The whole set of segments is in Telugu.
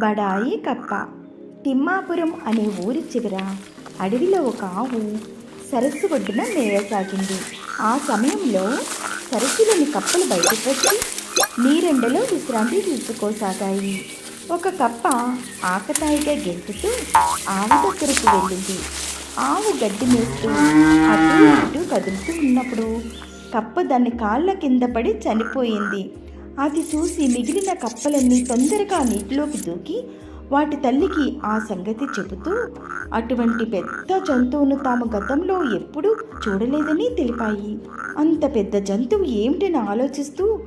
బడాయి కప్ప. తిమ్మాపురం అనే ఊరి చివర అడవిలో ఒక ఆవు సరస్సు ఒడ్డున మేయసాగింది ఆ సమయంలో సరస్సులోని కప్పలు బయటకు వచ్చి నీరెండలో విశ్రాంతి తీసుకోసాగాయి. ఒక కప్ప ఆకతాయిగా గెంతుతూ ఆవు దగ్గరకు వెళ్ళింది. ఆవు గడ్డి మేస్తూ అటు ఇటు కదులుతూ ఉన్నప్పుడు కప్ప దాని కాళ్ళ కింద పడి చనిపోయింది. అది చూసి మిగిలిన కప్పలన్నీ తొందరగా నీటిలోకి దూకి వాటి తల్లికి ఆ సంగతి చెబుతూ అటువంటి పెద్ద జంతువును తాము గతంలో ఎప్పుడూ చూడలేదని తెలిపాయి. అంత పెద్ద జంతువు ఏమిటని ఆలోచిస్తూ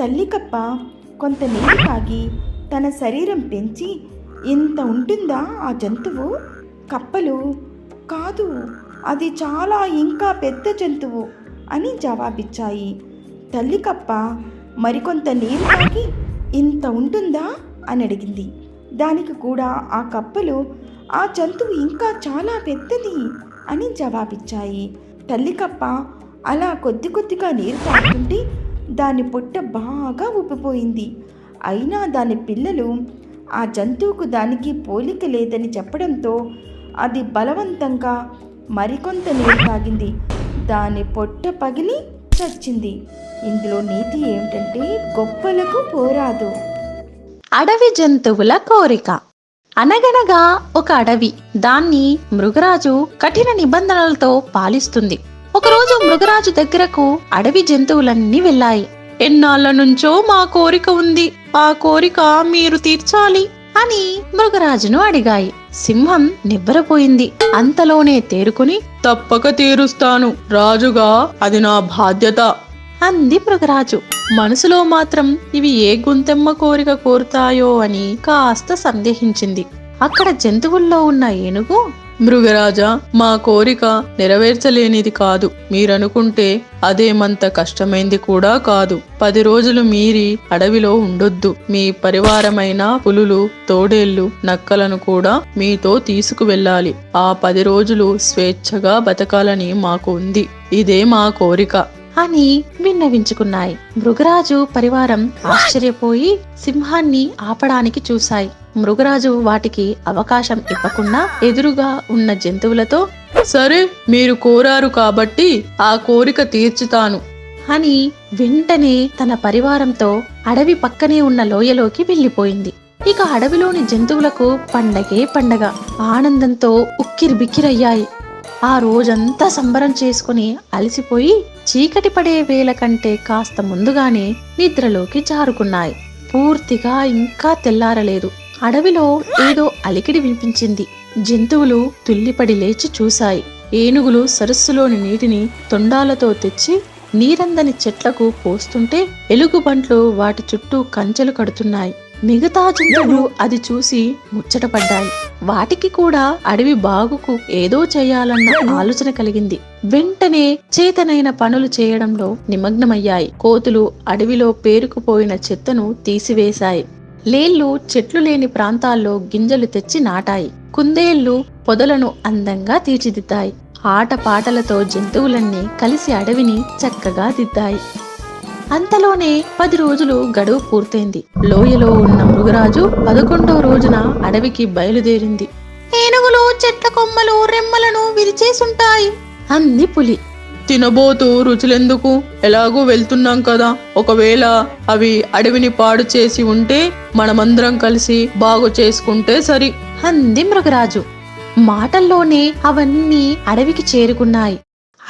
తల్లి కప్ప కొంత నీరు తాగి తన శరీరం పెంచి ఇంత ఉంటుందా ఆ జంతువు? కప్పలు? కాదు అది చాలా ఇంకా పెద్ద జంతువు అని జవాబిచ్చాయి. తల్లి కప్ప మరికొంత నీరు తాగి ఇంత ఉంటుందా? అని అడిగింది. దానికి కూడా ఆ కప్పలు ఆ జంతువు ఇంకా చాలా పెద్దది అని జవాబిచ్చాయి. తల్లి కప్ప అలా కొద్ది కొద్దిగా నీరు తాగుతుంటే దాని పొట్ట బాగా ఉబ్బిపోయింది అయినా దాని పిల్లలు ఆ జంతువుకు దానికి పోలిక లేదని చెప్పడంతో అది బలవంతంగా మరికొంత నీరు తాగింది. దాని పొట్ట పగిలి చచ్చింది. ఇందులో నీతి ఏమిటంటే గొప్పలకు పోరాదు. అడవి జంతువుల కోరిక. అనగనగా ఒక అడవి దాన్ని మృగరాజు కఠిన నిబంధనలతో పాలిస్తుంది. ఒకరోజు మృగరాజు దగ్గరకు అడవి జంతువులన్నీ వెళ్ళాయి. ఎన్నాళ్ళ నుంచో మా కోరిక ఉంది. ఆ కోరిక మీరు తీర్చాలి అని మృగరాజును అడిగాయి. సింహం నివ్వరపోయింది. అంతలోనే తేరుకుని తప్పక తీరుస్తాను. రాజుగా అది నా బాధ్యత. అంది మృగరాజు. మనసులో మాత్రం ఇవి ఏ గుంతెమ్మ కోరిక కోరుతాయో అని కాస్త సందేహించింది. అక్కడ జంతువుల్లో ఉన్న ఏనుగు మృగరాజా మా కోరిక నెరవేర్చలేనిది కాదు. మీరనుకుంటే అదేమంత కష్టమైంది కూడా కాదు. పది రోజులు మీరి అడవిలో ఉండొద్దు. మీ పరివారమైన పులులు తోడేళ్ళు నక్కలను కూడా మీతో తీసుకువెళ్ళాలి. ఆ పది రోజులు స్వేచ్ఛగా బతకాలని మాకు ఉంది. ఇదే మా కోరిక. అని విన్నవించుకున్నాయి. మృగరాజు పరివారం ఆశ్చర్యపోయి సింహాన్ని ఆపడానికి చూశాయి. మృగరాజు వాటికి అవకాశం ఇవ్వకుండా ఎదురుగా ఉన్న జంతువులతో సరే మీరు కోరారు కాబట్టి ఆ కోరిక తీర్చుతాను. అని వెంటనే తన పరివారంతో అడవి పక్కనే ఉన్న లోయలోకి వెళ్ళిపోయింది. ఇక అడవిలోని జంతువులకు పండగే పండగ. ఆనందంతో ఉక్కిరిబిక్కిరయ్యాయి. ఆ రోజంతా సంబరం చేసుకుని అలసిపోయి చీకటి పడే వేళ కంటే కాస్త ముందుగానే నిద్రలోకి జారుకున్నాయి. పూర్తిగా ఇంకా తెల్లారలేదు. అడవిలో ఏదో అలికిడి వినిపించింది. జంతువులు తుల్లిపడి లేచి చూశాయి. ఏనుగులు సరస్సులోని నీటిని తొండాలతో తెచ్చి నీరందని చెట్లకు పోస్తుంటే ఎలుగుబంట్లు వాటి చుట్టూ కంచెలు కడుతున్నాయి. మిగతా జంతువులు అది చూసి ముచ్చటపడ్డాయి. వాటికి కూడా అడవి బాగుకు ఏదో చేయాలన్న ఆలోచన కలిగింది. వెంటనే చేతనైన పనులు చేయడంలో నిమగ్నమయ్యాయి. కోతులు అడవిలో పేరుకుపోయిన చెత్తను తీసివేశాయి. లేళ్ళు చెట్లు లేని ప్రాంతాల్లో గింజలు తెచ్చి నాటాయి. కుందేళ్ళు పొదలను అందంగా తీర్చిదిద్దాయి. ఆటపాటలతో జంతువులన్నీ కలిసి అడవిని చక్కగా దిద్దాయి. అంతలోనే పది రోజులు గడువు పూర్తయింది. లోయలో ఉన్న మృగరాజు పదకొండవ రోజున అడవికి బయలుదేరింది. ఏనుగులు చెట్ల కొమ్మలు రెమ్మలను విరిచేసుంటాయి అంది పులి. తినబోతూ రుచులెందుకు? ఎలాగూ వెళ్తున్నాం కదా. ఒకవేళ అవి అడవిని పాడు చేసి ఉంటే మనమందరం కలిసి బాగు చేసుకుంటే సరి. అంది మృగరాజు. మాటల్లోనే అవన్నీ అడవికి చేరుకున్నాయి.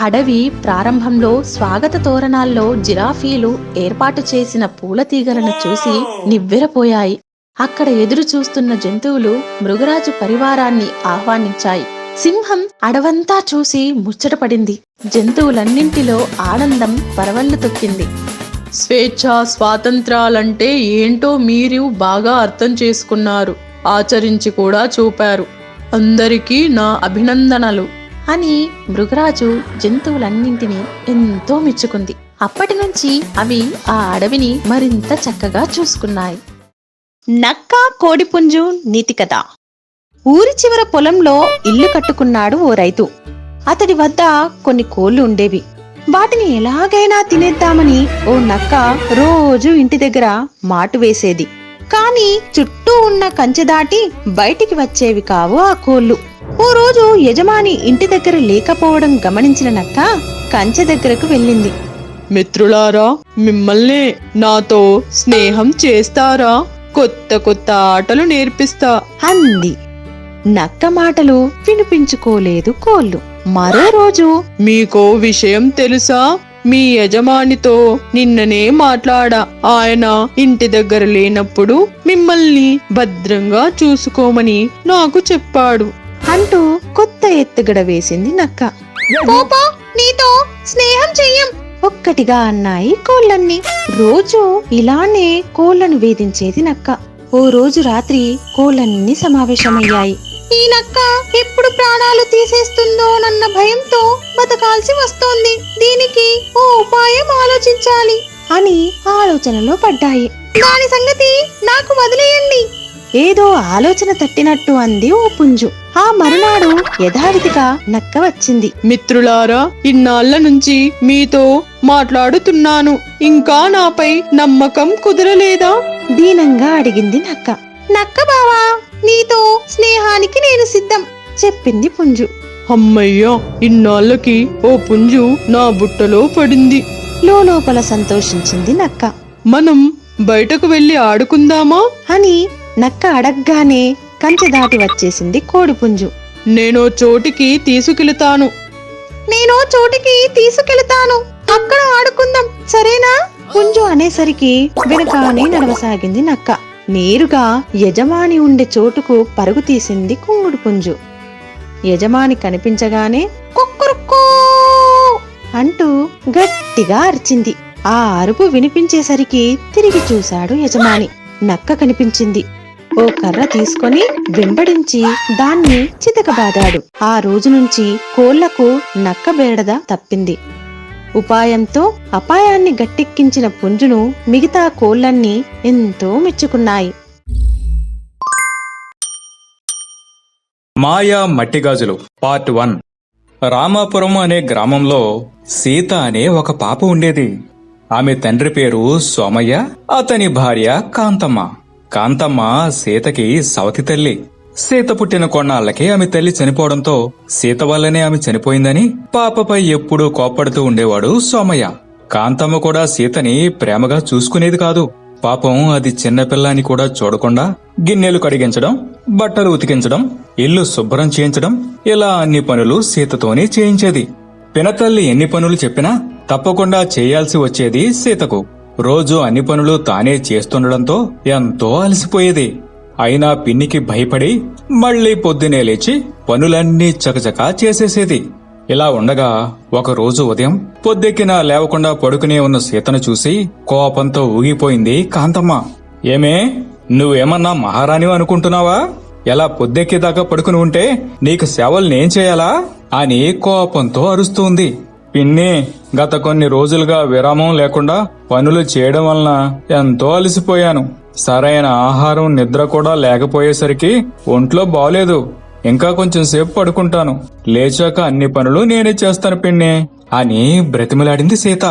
అడవి ప్రారంభంలో స్వాగత తోరణాల్లో జిరాఫీలు ఏర్పాటు చేసిన పూల తీగలను చూసి నివ్వెరపోయాయి. అక్కడ ఎదురు చూస్తున్న జంతువులు మృగరాజు పరివారాన్ని ఆహ్వానించాయి. సింహం అడవంతా చూసి ముచ్చటపడింది. జంతువులన్నింటిలో ఆనందం పరవళ్ళు తొక్కింది. స్వేచ్ఛ స్వాతంత్రాలంటే ఏంటో మీరు బాగా అర్థం చేసుకున్నారు ఆచరించి కూడా చూపారు. అందరికీ నా అభినందనలు. అని మృగరాజు జంతువులన్నింటినీ ఎంతో మెచ్చుకుంది. అప్పటి నుంచి అవి ఆ అడవిని మరింత చక్కగా చూసుకున్నాయి. నక్క కోడిపుంజు నీతి కథ. ఊరి చివర పొలంలో ఇల్లు కట్టుకున్నాడు ఓ రైతు. అతడి వద్ద కొన్ని కోళ్ళు ఉండేవి. వాటిని ఎలాగైనా తినేద్దామని ఓ నక్క రోజు ఇంటి దగ్గర మాటు వేసేది. కానీ చుట్టూ ఉన్న కంచె దాటి బయటికి వచ్చేవి కావు ఆ కోళ్ళు. ఓ రోజు యజమాని ఇంటి దగ్గర లేకపోవడం గమనించిన నక్క కంచె దగ్గరకు వెళ్ళింది. మిత్రులారా మిమ్మల్ని నాతో స్నేహం చేస్తారా? కొత్త కొత్త ఆటలు నేర్పిస్తా. అంది. నక్క మాటలు వినిపించుకోలేదు కోళ్ళు మరో రోజు మీకో విషయం తెలుసా? మీ యజమానితో నిన్ననే మాట్లాడా. ఆయన ఇంటి దగ్గర లేనప్పుడు మిమ్మల్ని భద్రంగా చూసుకోమని నాకు చెప్పాడు. అంటూ కొత్త ఎత్తుగడ వేసింది నక్క. పోపో నీతో స్నేహం చెయ్యం. ఒక్కటిగా అన్నాయి కోళ్ళన్నీ. రోజు ఇలానే కోళ్ళను వేధించేది నక్క. ఓ రోజు రాత్రి కోళ్ళన్నీ సమావేశమయ్యాయి. ఈ నక్క ఎప్పుడు ప్రాణాలు తీసేస్తుందోనన్న భయంతో బతకాల్సి వస్తోంది. దీనికి ఓ ఉపాయం ఆలోచించాలి. అని ఆలోచనలో పడ్డాయి. దాని సంగతి నాకు వదిలేయండి. ఏదో ఆలోచన తట్టినట్టు అంది ఓ పుంజు. ఆ మరునాడు యథావిధిగా నక్క వచ్చింది. మిత్రులారా ఇన్నాళ్ళ నుంచి మీతో మాట్లాడుతున్నాను. ఇంకా నాపై నమ్మకం కుదరలేదా? దీనంగా అడిగింది నక్క. నక్క బావా నీతో స్నేహానికి నేను సిద్ధం చెప్పింది పుంజు. అమ్మయ్యా ఇన్నాళ్ళకి ఓ పుంజు నా బుట్టలో పడింది. లోపల సంతోషించింది నక్క. మనం బయటకు వెళ్ళి ఆడుకుందామా? అని నక్క అడగ్గానే కంచె దాటి వచ్చేసింది కోడిపుంజు. నేనో చోటికి తీసుకెళతాను. నేను చోటికి తీసుకెళ్తాను. అక్కడ ఆడుకుందాం సరేనా? పుంజు అనేసరికి వెనకానే నడవసాగింది నక్క. నేరుగా యజమాని ఉండే చోటుకు పరుగు తీసింది కుంగుడు పుంజు. యజమాని కనిపించగానే కుక్కురుక్కో అంటూ గట్టిగా అరిచింది. ఆ అరుపు వినిపించేసరికి తిరిగి చూశాడు యజమాని. నక్క కనిపించింది. ఓ కర్ర తీసుకొని వెంబడించి దాన్ని చితకబాదాడు. ఆ రోజు నుంచి కోళ్ళకు నక్క బేడద తప్పింది. ఉపాయంతో అపాయాన్ని గట్టెక్కించిన పుంజును మిగతా కోళ్ళన్నీ ఎంతో మెచ్చుకున్నాయి. మాయా మట్టిగాజులు పార్ట్ వన్. రామాపురం అనే గ్రామంలో సీత అనే ఒక పాప ఉండేది. ఆమె తండ్రి పేరు సోమయ్య అతని భార్య కాంతమ్మ. కాంతమ్మ సీతకి సవతి తల్లి. సీత పుట్టిన కొన్నాళ్ళకే ఆమె తల్లి చనిపోవడంతో సీత వల్లనే ఆమె చనిపోయిందని పాపపై ఎప్పుడూ కోప్పడుతూ ఉండేవాడు సోమయ్య. కాంతమ్మ కూడా సీతని ప్రేమగా చూసుకునేది కాదు. పాపం అది చిన్నపిల్లాని కూడా చూడకుండా గిన్నెలు కడిగించడం బట్టలు ఉతికించడం ఇల్లు శుభ్రం చేయించడం ఇలా అన్ని పనులు సీతతోనే చేయించేది. పినతల్లి ఎన్ని పనులు చెప్పినా తప్పకుండా చేయాల్సి వచ్చేది సీతకు. రోజు అన్ని పనులు తానే చేస్తుండడంతో ఎంతో అలసిపోయేది. అయినా పిన్నికి భయపడి మళ్ళీ పొద్దునే లేచి పనులన్నీ చకచకా చేసేసేది. ఇలా ఉండగా ఒక రోజు ఉదయం పొద్దెక్కిన లేవకుండా పడుకునే ఉన్న సీతను చూసి కోపంతో ఊగిపోయింది కాంతమ్మ. ఏమే నువ్వేమన్నా మహారాణి అనుకుంటున్నావా? ఎలా పొద్దెక్కేదాకా పడుకుని ఉంటే నీకు సేవలు నేను చేయాలా? అని కోపంతో అరుస్తుంది. పిన్ని గత కొన్ని రోజులుగా విరామం లేకుండా పనులు చేయడం వలన ఎంతో అలసిపోయాను. సరైన ఆహారం నిద్ర కూడా లేకపోయేసరికి ఒంట్లో బాలేదు. ఇంకా కొంచెం సేపు పడుకుంటాను. లేచాక అన్ని పనులు నేనే చేస్తాను పిన్ని అని బ్రతిమలాడింది సీత.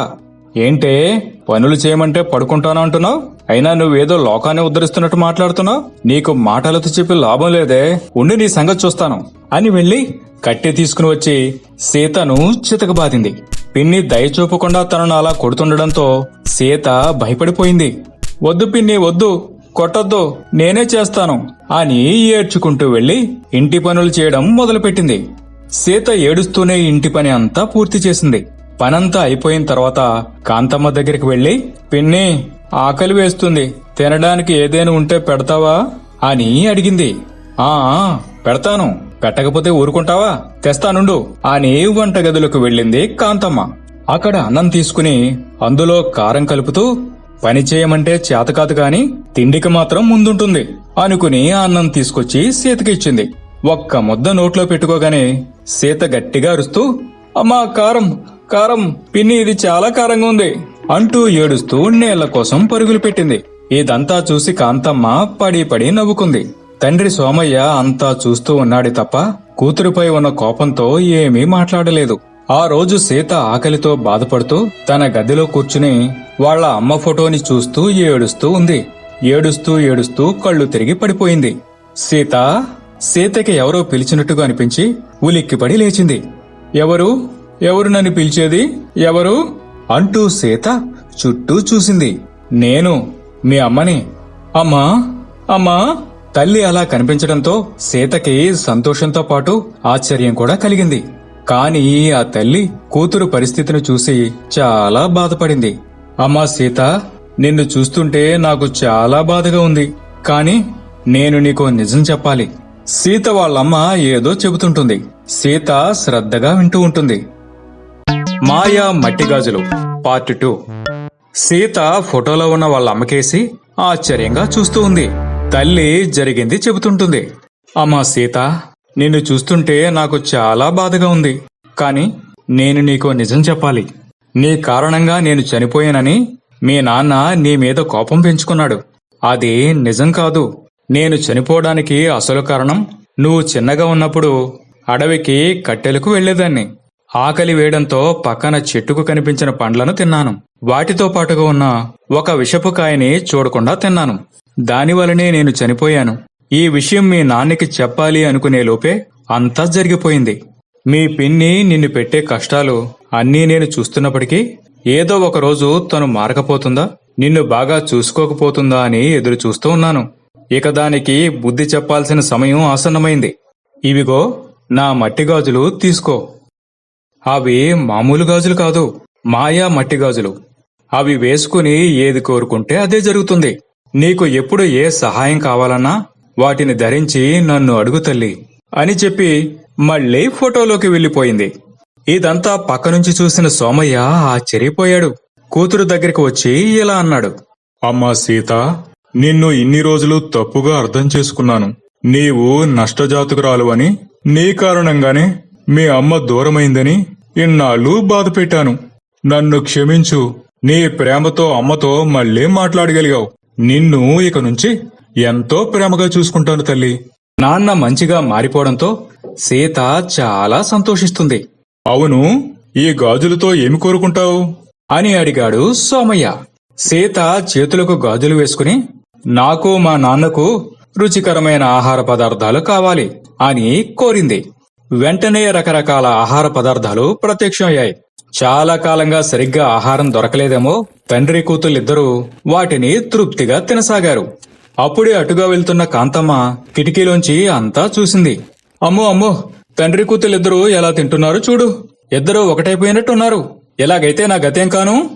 ఏంటే? పనులు చేయమంటే పడుకుంటాను అంటున్నావు? అయినా నువ్వేదో లోకాన్ని ఉద్ధరిస్తున్నట్టు మాట్లాడుతున్నావు? నీకు మాటలతో చెప్పి లాభం లేదే. ఉండి నీ సంగతి చూస్తాను. అని వెళ్ళి కట్టె తీసుకుని వచ్చి సీతను చితకబాదింది పిన్ని దయ చూపకుండా తనను అలా కొడుతుండడంతో సీత భయపడిపోయింది. వద్దు పిన్ని వద్దు. కొట్టొద్దు. నేనే చేస్తాను అని ఏడ్చుకుంటూ వెళ్ళి ఇంటి పనులు చేయడం మొదలుపెట్టింది. సీత ఏడుస్తూనే ఇంటి పని అంతా పూర్తి చేసింది. పనంతా అయిపోయిన తర్వాత కాంతమ్మ దగ్గరికి వెళ్ళి పిన్ని ఆకలి వేస్తుంది. తినడానికి ఏదైనా ఉంటే పెడతావా? అని అడిగింది. ఆ పెడతాను. పెట్టకపోతే ఊరుకుంటావా? తెస్తానుండు అని వంటగదిలోకి వెళ్ళింది కాంతమ్మ. అక్కడ అన్నం తీసుకుని అందులో కారం కలుపుతూ పని చేయమంటే చేతకాదు కాని తిండికి మాత్రం ముందుంటుంది అనుకుని ఆ అన్నం తీసుకొచ్చి సీతకిచ్చింది ఒక్క ముద్ద నోట్లో పెట్టుకోగానే సీత గట్టిగా అరుస్తూ అమ్మా కారం కారం పిన్ని ఇది చాలా కారంగా ఉంది అంటూ ఏడుస్తూ నీళ్ళ కోసం పరుగులు పెట్టింది. ఇదంతా చూసి కాంతమ్మ పడి పడి నవ్వుకుంది. తండ్రి సోమయ్య అంతా చూస్తూ ఉన్నాడు తప్ప కూతురుపై ఉన్న కోపంతో ఏమీ మాట్లాడలేదు. ఆ రోజు సీత ఆకలితో బాధపడుతూ తన గదిలో కూర్చుని వాళ్ళ అమ్మ ఫోటోని చూస్తూ ఏడుస్తూ ఉంది. ఏడుస్తూ ఏడుస్తూ కళ్ళు తిరిగి పడిపోయింది. సీత సీతకి ఎవరో పిలిచినట్టుగా అనిపించి ఉలిక్కిపడి లేచింది. ఎవరు? ఎవరు నన్ను పిలిచేది? ఎవరు? అంటూ సీత చుట్టూ చూసింది. నేను మీ అమ్మని. అమ్మా అమ్మా. తల్లి అలా కనిపించడంతో సీతకి సంతోషంతో పాటు ఆశ్చర్యం కూడా కలిగింది. కాని ఆ తల్లి కూతురు పరిస్థితిని చూసి చాలా బాధపడింది. అమ్మా సీత నిన్ను చూస్తుంటే నాకు చాలా బాధగా ఉంది. కాని నేను నీకో నిజం చెప్పాలి. సీత వాళ్ళమ్మ ఏదో చెబుతుంటుంది. సీత శ్రద్ధగా వింటూ ఉంటుంది. మాయా మట్టి గాజులు పార్ట్ టూ సీత ఫోటోలో ఉన్న వాళ్ళ అమ్మకేసి ఆశ్చర్యంగా చూస్తూ ఉంది. తల్లి జరిగింది చెబుతుంటుంది. అమ్మా సీత నిన్ను చూస్తుంటే నాకు చాలా బాధగా ఉంది. కాని నేను నీకు నిజం చెప్పాలి. నీ కారణంగా నేను చనిపోయానని మీ నాన్న నీ మీద కోపం పెంచుకున్నాడు. అది నిజం కాదు. నేను చనిపోవడానికి అసలు కారణం నువ్వు చిన్నగా ఉన్నప్పుడు అడవికి కట్టెలకు వెళ్ళేదాన్ని ఆకలి వేయడంతో పక్కన చెట్టుకు కనిపించిన పండ్లను తిన్నాను. వాటితో పాటుగా ఉన్న ఒక విషపు కాయని చూడకుండా తిన్నాను. దానివలనే నేను చనిపోయాను. ఈ విషయం మీ నాన్నకి చెప్పాలి అనుకునే లోపే అంతా జరిగిపోయింది. మీ పిన్ని నిన్ను పెట్టే కష్టాలు అన్నీ నేను చూస్తున్నప్పటికీ ఏదో ఒకరోజు తను మారకపోతుందా? నిన్ను బాగా చూసుకోకపోతుందా అని ఎదురు చూస్తూ ఉన్నాను. ఇక దానికి బుద్ధి చెప్పాల్సిన సమయం ఆసన్నమైంది. ఇవిగో నా మట్టి గాజులు తీసుకో. అవి మామూలు గాజులు కాదు మాయా మట్టి గాజులు. అవి వేసుకుని ఏది కోరుకుంటే అదే జరుగుతుంది. నీకు ఎప్పుడు ఏ సహాయం కావాలన్నా వాటిని ధరించి నన్ను అడుగు తల్లి అని చెప్పి మళ్ళీ ఫోటోలోకి వెళ్ళిపోయింది ఇదంతా పక్క నుంచి చూసిన సోమయ్య ఆశ్చర్యపోయాడు. కూతురు దగ్గరికి వచ్చి ఇలా అన్నాడు. అమ్మా సీత నిన్ను ఇన్ని రోజులు తప్పుగా అర్థం చేసుకున్నాను. నీవు నష్టజాతకురాలు అని నీ కారణంగానే మీ అమ్మ దూరమైందని ఇన్నాళ్ళు బాధ పెట్టాను నన్ను క్షమించు. నీ ప్రేమతో అమ్మతో మళ్ళీ మాట్లాడగలిగావు. నిన్ను ఇక నుంచి ఎంతో ప్రేమగా చూసుకుంటాను తల్లి. నాన్న మంచిగా మారిపోవడంతో సీత చాలా సంతోషిస్తుంది. అవును ఈ గాజులతో ఏమి కోరుకుంటావు? అని అడిగాడు సోమయ్య. సీత చేతులకు గాజులు వేసుకుని నాకు మా నాన్నకు రుచికరమైన ఆహార పదార్థాలు కావాలి అని కోరింది. వెంటనే రకరకాల ఆహార పదార్థాలు ప్రత్యక్షమయ్యాయి. చాలా కాలంగా సరిగ్గా ఆహారం దొరకలేదేమో తండ్రి కూతుళ్ళిద్దరూ వాటిని తృప్తిగా తినసాగారు. అప్పుడే అటుగా వెళ్తున్న కాంతమ్మ కిటికీలోంచి అంతా చూసింది. అమ్మో అమ్మో తండ్రి కూతుళ్ళిద్దరూ ఎలా తింటున్నారు చూడు. ఇద్దరూ ఒకటైపోయినట్టున్నారు. ఎలాగైతే నా గతేం కాను?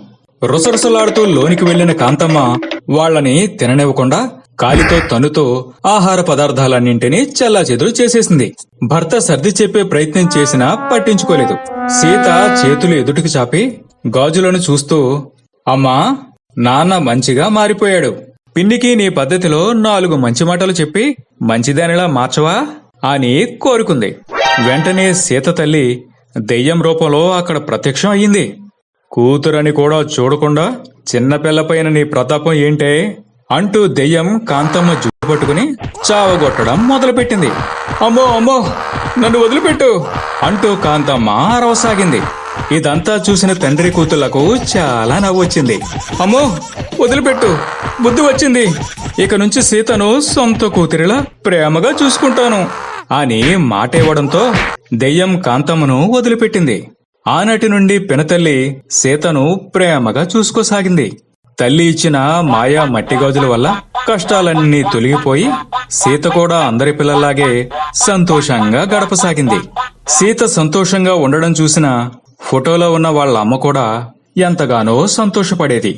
రుసరుసలాడుతూ లోనికి వెళ్ళిన కాంతమ్మ వాళ్ళని తిననివ్వకుండా కాలితో తనుతో ఆహార పదార్థాలన్నింటినీ చెల్లాచెదురు చేసేసింది. భర్త సర్ది చెప్పే ప్రయత్నం చేసినా పట్టించుకోలేదు. సీత చేతులు ఎదుటికి చాపి గాజులను చూస్తూ అమ్మా నాన్న మంచిగా మారిపోయాడు. పిన్నికి నీ పద్ధతిలో నాలుగు మంచి మాటలు చెప్పి మంచిదానిలా మార్చవా? అని కోరుకుంది. వెంటనే సీత తల్లి దెయ్యం రూపంలో అక్కడ ప్రత్యక్షం అయ్యింది. కూతురని కూడా చూడకుండా చిన్నపిల్లపైన నీ ప్రతాపం ఏంటే? అంటూ దెయ్యం కాంతమ్మ జుట్టు పట్టుకుని చావగొట్టడం మొదలుపెట్టింది. అమ్మో అమ్మో నన్ను వదిలిపెట్టు అంటూ కాంతమ్మ అరవసాగింది. ఇదంతా చూసిన తండ్రి కూతుళ్ళకు చాలా నవ్వొచ్చింది. అమ్మో వదిలిపెట్టు బుద్ధి వచ్చింది. ఇక నుంచి సీతను సొంత కూతురిలా ప్రేమగా చూసుకుంటాను అని మాట ఇవ్వడంతో దెయ్యం కాంతమ్మను వదిలిపెట్టింది. ఆనాటి నుండి పినతల్లి సీతను ప్రేమగా చూసుకోసాగింది. తల్లి ఇచ్చిన మాయా మట్టి గాజుల వల్ల కష్టాలన్నీ తొలగిపోయి సీత కూడా అందరి పిల్లల్లాగే సంతోషంగా గడపసాగింది. సీత సంతోషంగా ఉండడం చూసిన ఫోటోలో ఉన్న వాళ్ళ అమ్మ కూడా ఎంతగానో సంతోషపడేది.